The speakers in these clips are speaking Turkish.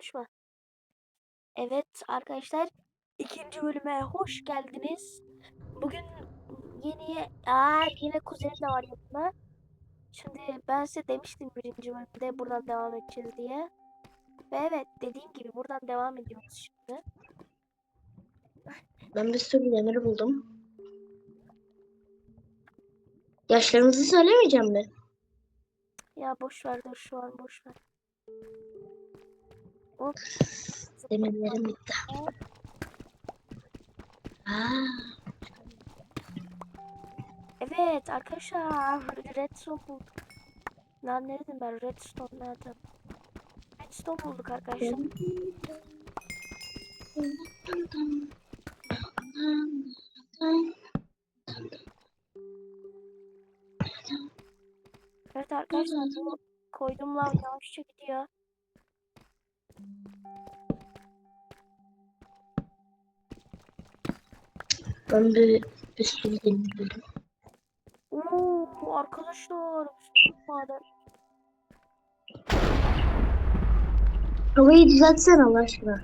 konuşma. Evet arkadaşlar ikinci bölüme hoş geldiniz. Bugün yeni aa, yine kuzenim de var yanımda. Şimdi ben size demiştim birinci bölümde buradan devam edeceğiz diye. Ve evet dediğim gibi buradan devam ediyoruz şimdi. Ben bir sürü demir buldum. Yaşlarımızı söylemeyeceğim mi? Ya boş ver dur şu an boş ver. Hop. Demirlerim bitti. Aa, Evet arkadaşlar redstone bulduk. Lan ne dedim ben redstone nerede? Redstone bulduk arkadaşlar. Evet arkadaşlar bu koyduğum lav yavaşça gidiyor. Ben sürü demir buldum. Oo arkadaşlar süper maden. Havayı düzeltsene Allah aşkına.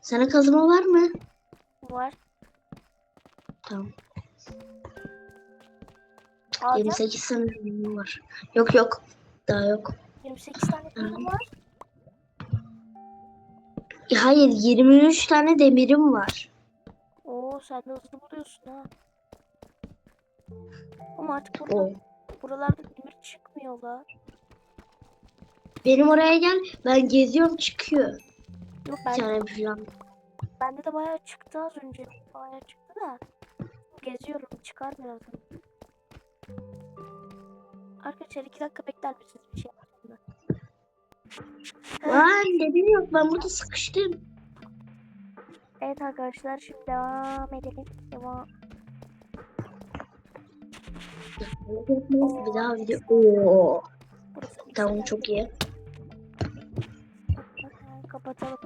Sana kazma var mı? var. Tamam. Ağaca 28 tane var. Yok yok. Daha yok. 28 tane var. Hayır 23 tane demirim var. Oo sen de hızlı buluyorsun ha. Ama artık burada, O. buralarda demir çıkmıyor la. Benim oraya gel. Ben geziyorum çıkıyor. Yok Bir ben, tane falan. bende de bayağı çıktı az önce. Bayağı çıktı da. Geziyorum çıkar birazdan. Arkadaşlar iki dakika bekler misiniz bir şey? Lan demir yok. Ben burada sıkıştım. Evet arkadaşlar şimdi devam edelim. Devam. Bir daha video. Oo. Tamam çok iyi. Kapatalım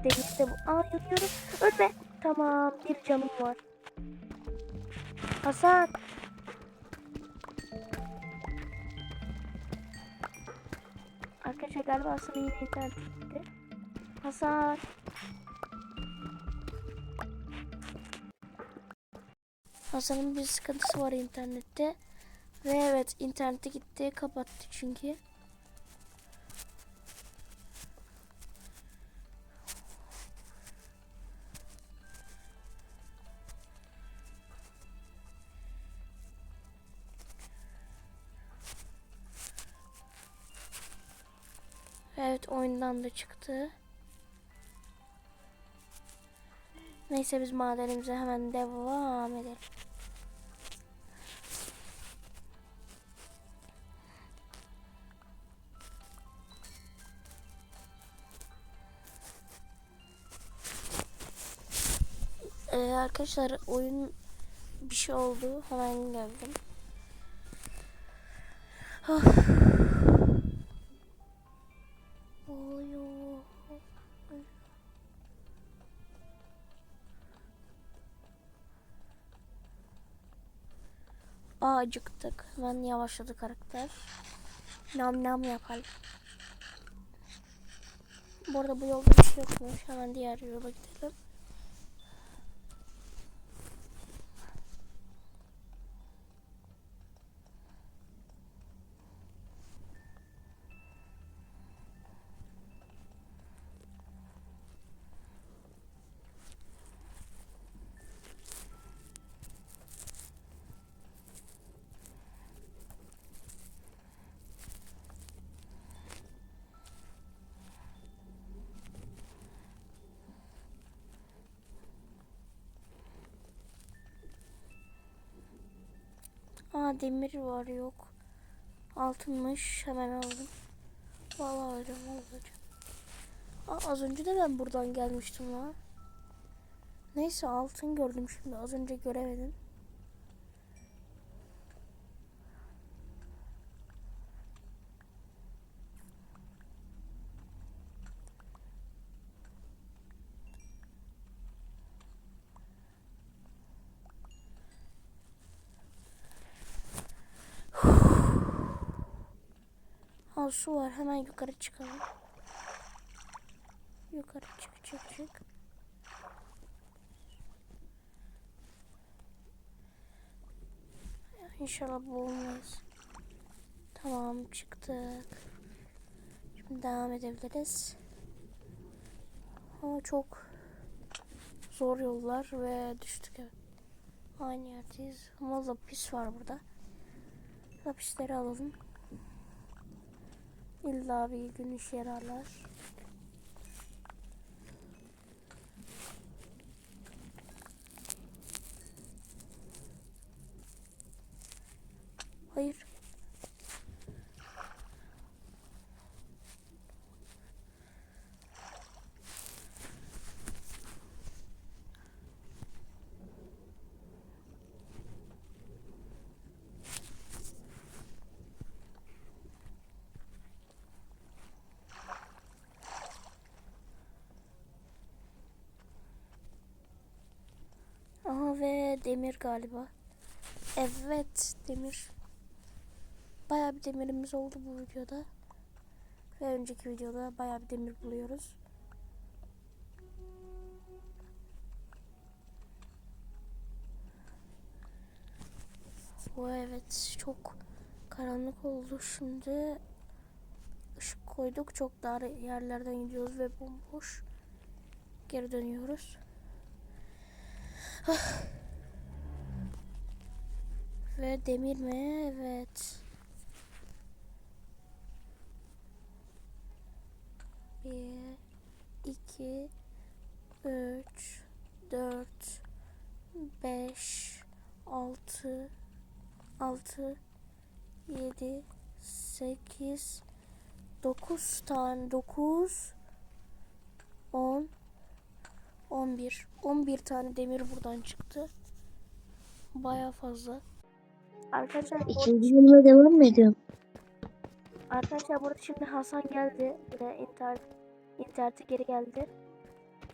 Aa demir de bu. Aa yanıyorum. Ölme. Tamam bir canım var. Hasan. Arkadaşlar galiba Hasan'ın yine internet. Hasan. Hasan'ın bir sıkıntısı var internette. Ve evet internete gitti kapattı çünkü. Evet oyundan da çıktı. Neyse biz madenimize hemen devam edelim. Ee, arkadaşlar oyun bir şey oldu. Hemen geldim. Of. Aa, acıktık. Hemen yavaşladı karakter. Nam nam yapalım. Bu arada bu yolda bir şey yokmuş. Hemen diğer yola gidelim. Aa demir var yok. Altınmış. Hemen aldım. Vallahi öyle olacak. Aa, az önce de ben buradan gelmiştim lan. Neyse altın gördüm şimdi. Az önce göremedim. Aa su var. Hemen yukarı çıkalım. Yukarı çık çık çık. İnşallah bu olmaz. Tamam çıktık. Şimdi devam edebiliriz. Ama çok zor yollar ve düştük evet. Aynı yerdeyiz. Ama lapis var burada. Lapisleri alalım. İlla bir gün işe yararlar. Hayır. Demir galiba. Evet demir. Bayağı bir demirimiz oldu bu videoda. Ve önceki videoda bayağı bir demir buluyoruz. Bu evet çok karanlık oldu şimdi. Işık koyduk çok dar yerlerden gidiyoruz ve bomboş. Geri dönüyoruz. Ve demir mi? Evet. Bir, iki, üç, dört, beş, altı, altı, yedi, sekiz, dokuz tane, dokuz, on, on bir. On bir tane demir buradan çıktı. Baya fazla. Arkadaşlar İkinci bölüme devam mı ediyorum? arkadaşlar burada şimdi Hasan geldi. Yine internet internete geri geldi.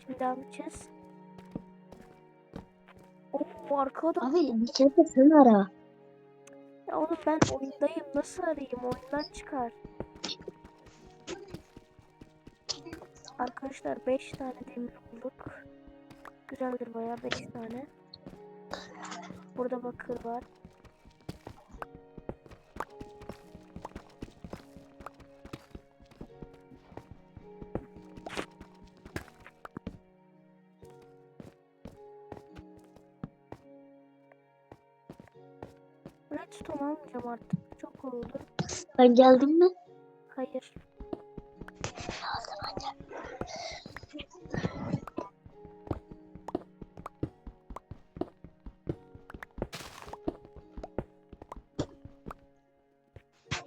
Şimdi devam edeceğiz. Oo arkada. Abi bir kere de sen ara. Ya oğlum ben oyundayım. Nasıl arayayım? Oyundan çıkar. Arkadaşlar 5 tane demir bulduk. Güzeldir bayağı 5 tane. Burada bakır var. Ben geldim mi? Hayır.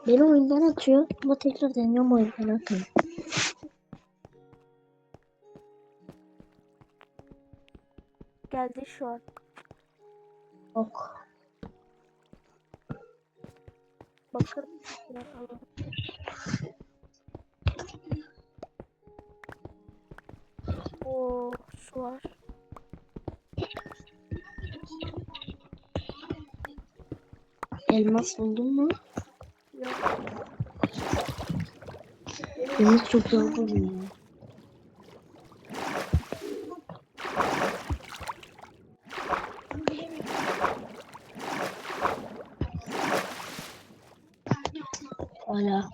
Beni oyundan atıyor ama tekrar deniyorum oyundan atıyor. Geldi şu an. Ok. Alalım. Oo, su var. Elmas buldun mu? Yok. Elmas çok zor buluyor. Hala.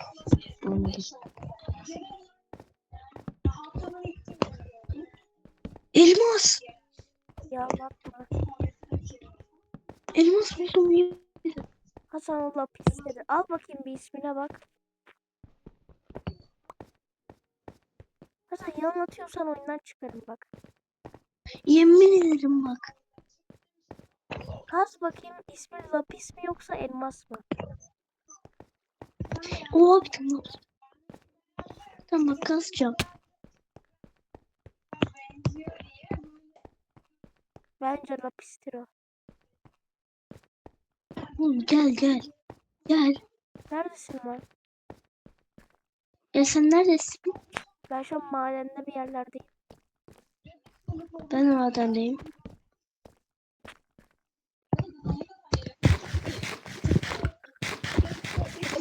Elmas! Ya bakma. Elmas buldum ya. Hasan o lapisleri. Al bakayım bir ismine bak. Hasan yalan atıyorsan oyundan çıkarım bak. Yemin ederim bak. Kaz bakayım ismi lapis mi yoksa elmas mı? Oha bir tane buldum. Tamam bak kazacağım. Bence lapistir o. Oğlum gel gel. Gel. Neredesin lan? Ya sen neredesin? Ben şu an madende bir yerlerdeyim. Ben madendeyim.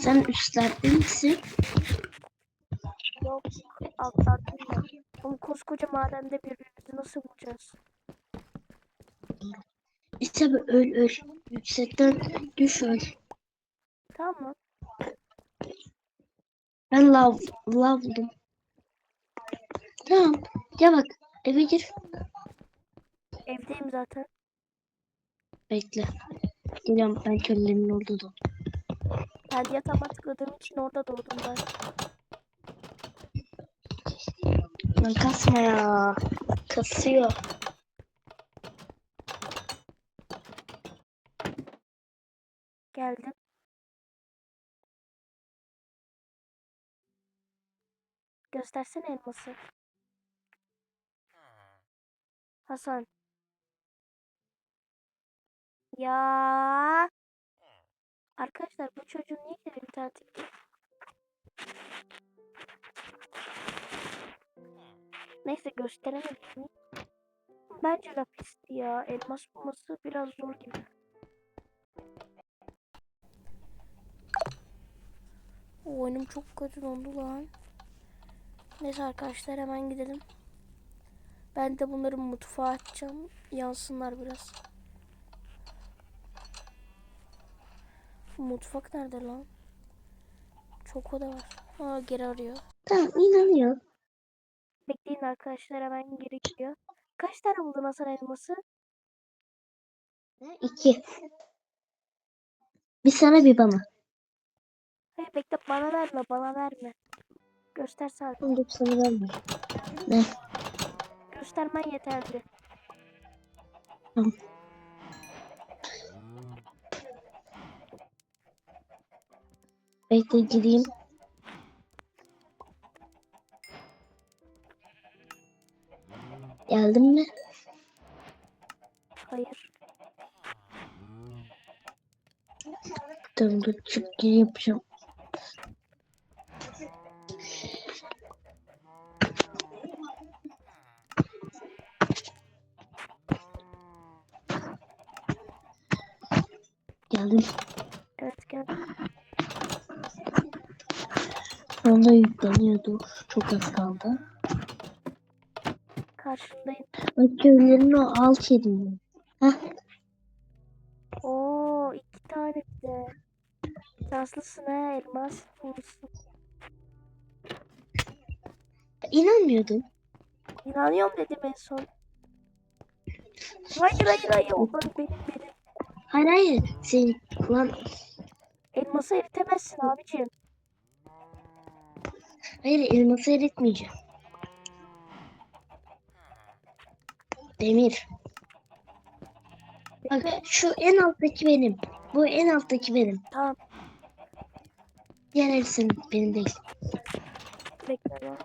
Sen üstlerde misin? Yok altlardayım ben. Oğlum koskoca madende birbirimizi nasıl bulacağız? İşte bir öl öl. Yüksekten düş öl. Tamam mı? Ben lav, lav buldum. Tamam. Ya bak eve gir. Evdeyim zaten. Bekle. Geliyorum ben kölenin orada da. Kendi yatağıma tıkladığım için orada doğdum ben. Lan kasma ya. Kasıyor. Geldim. Göstersene elması. Hasan. Ya. Arkadaşlar bu çocuğun niye interneti gidiyor? Neyse gösteremedim. Bence lapisti ya. Elmas bulması biraz zor gibi. Oyunum çok kötü dondu lan. Neyse arkadaşlar hemen gidelim. Ben de bunları mutfağa atacağım. Yansınlar biraz. Mutfak nerede lan? Çok oda var. Aa geri arıyor. Tamam inanıyor. Bekleyin arkadaşlar hemen geri gidiyor. Kaç tane buldun Hasan elması? İki. Bir sana bir bana. Hayır bekle bana verme bana verme. Göster sadece. Dur sana verme. Ne? Göstermen yeterli. Tamam. Bekle gideyim. Geldin mi? Hayır. Dur dur çık yapacağım. Yükleniyordu. Çok az kaldı. Karşındayım. Bak köylerini o alt yedim. Heh. Oo iki tane de. Şanslısın ha elmas bulmuşsun. İnanmıyordum. İnanıyorum dedim en son. Hayır hayır hayır o benim benim. Hayır hayır. Senin lan Elması eritemezsin abicim. Hayır elması eritmeyeceğim. Demir. Bak şu en alttaki benim. Bu en alttaki benim. Tamam Diğer hepsi benim değil. bekle ya.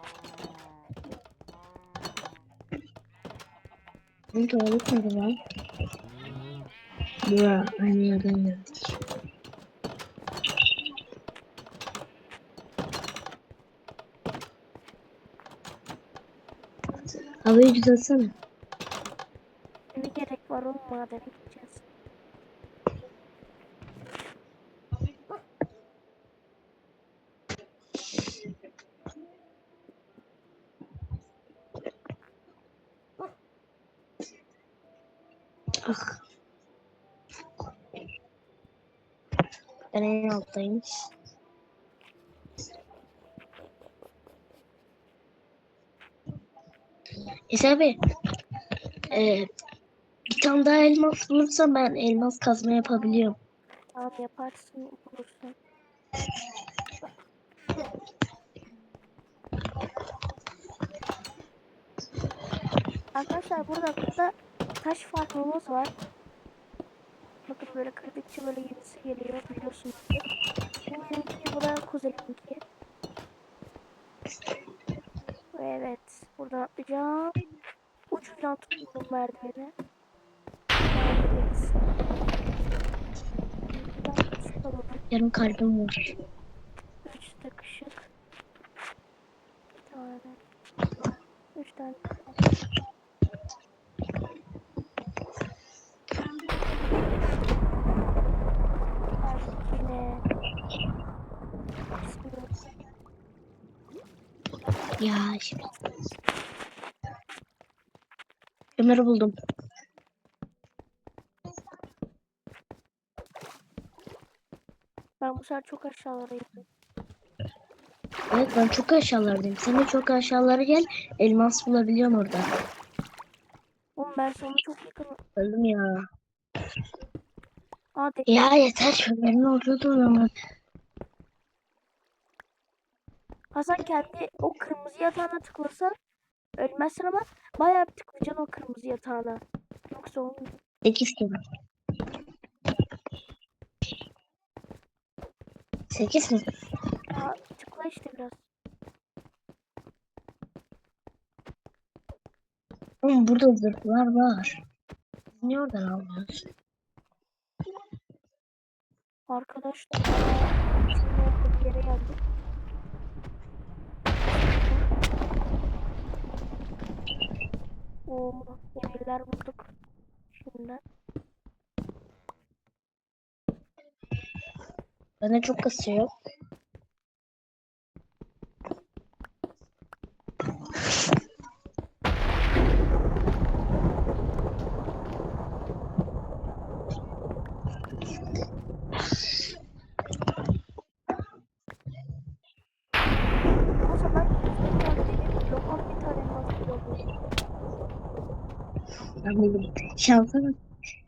Benim tuvalet nerede lan? Bura aynı yerden geldik. Havayı düzeltsene. Ne gerek var oğlum madene gideceğiz. Ah. Ben en alttayım. İsa abi. Ee, bir tane daha elmas bulursam ben elmas kazma yapabiliyorum. Tamam yaparsın bulursun. Arkadaşlar burada burada taş farmımız var. Bakın böyle kırdıkça böyle yenisi geliyor biliyorsunuz. Bu benimki bu da kuzeninki. Evet buradan atlayacağım. Ucundan tuttum merdiveni. Yarım kalbim var. Üç takışık. Bir tane. Üç tane. Ya şimdi. Kömürü buldum. Ben bu sefer çok aşağılara indim. Evet ben çok aşağılardayım. Sen de çok aşağılara gel. Elmas bulabiliyorum orada. Oğlum ben sana çok yakın. Öldüm ya. Aa de Ya yeter kömürün orada ama. Hasan kendi o kırmızı yatağına tıklasa ölmezsin ama bayağı bir tıklayacaksın o kırmızı yatağına. Yoksa olmuyor. 8 kömür. 8 mi? Aa, tıkla işte biraz. Oğlum burada zırhlar var. Niye oradan almıyoruz? Arkadaşlar şimdi bir yere geldik. Oo, demirler bulduk. Şimdi. Bende çok kasıyor. O zaman bir tane demir blok, on bir tane elmas blok buldum. Ben buldum. Şansa bak.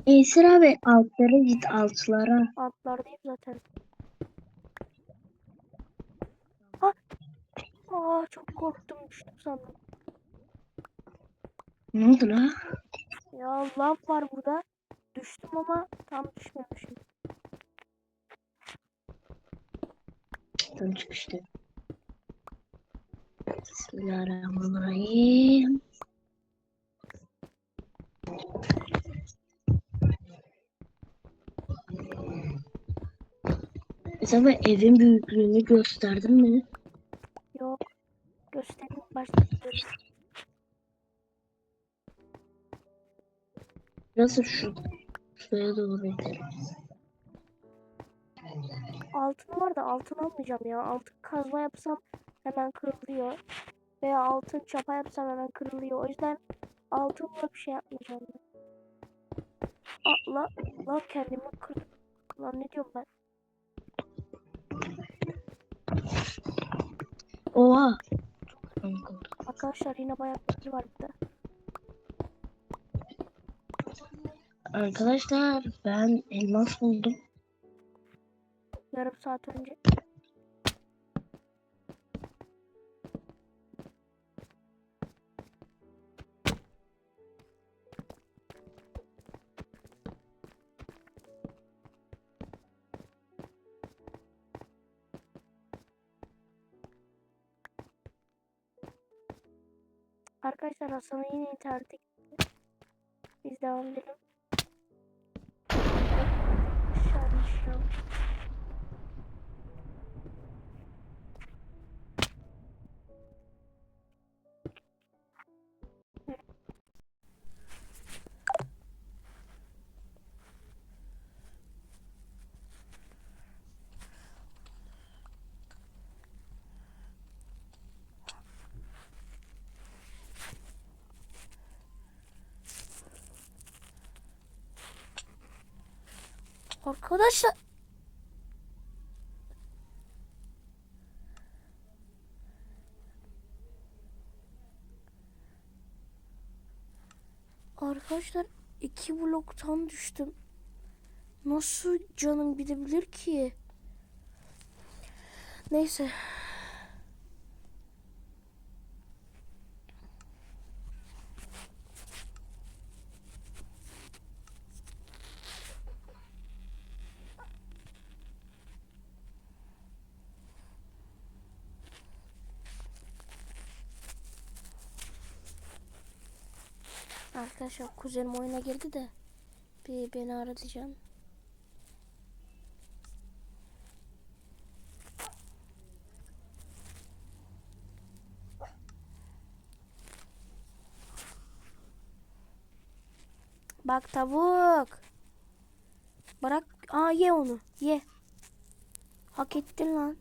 Esir abi altlara git altlara. Altlardayım zaten. Ha! Aa çok korktum düştüm sandım. Ne oldu la? Ya lav var burada. Düştüm ama tam düşmemişim. Tam çıkıştı. Bismillahirrahmanirrahim. Sana evin büyüklüğünü gösterdim mi? Yok. Göstereyim başta. Nasıl şu şuraya doğru gidelim. Altın var da altın almayacağım ya. Altın kazma yapsam hemen kırılıyor. Veya altın çapa yapsam hemen kırılıyor. O yüzden altınla bir şey yapmayacağım ben. Aa, la, la kendimi kırdım. Lan ne diyorum ben? Oha. Arkadaşlar yine bayağı bir var burada. Arkadaşlar ben elmas buldum. Yarım saat önce. Arkadaşlar Hasan'ın yine internete gitti. Biz devam edelim. Aşağı aşağı. Arkadaşlar Arkadaşlar iki bloktan düştüm. Nasıl canım gidebilir ki? Neyse. Arkadaşlar kuzenim oyuna girdi de bir beni aratacağım. Bak tavuk. Bırak. Aa ye onu. Ye. Hak ettin lan.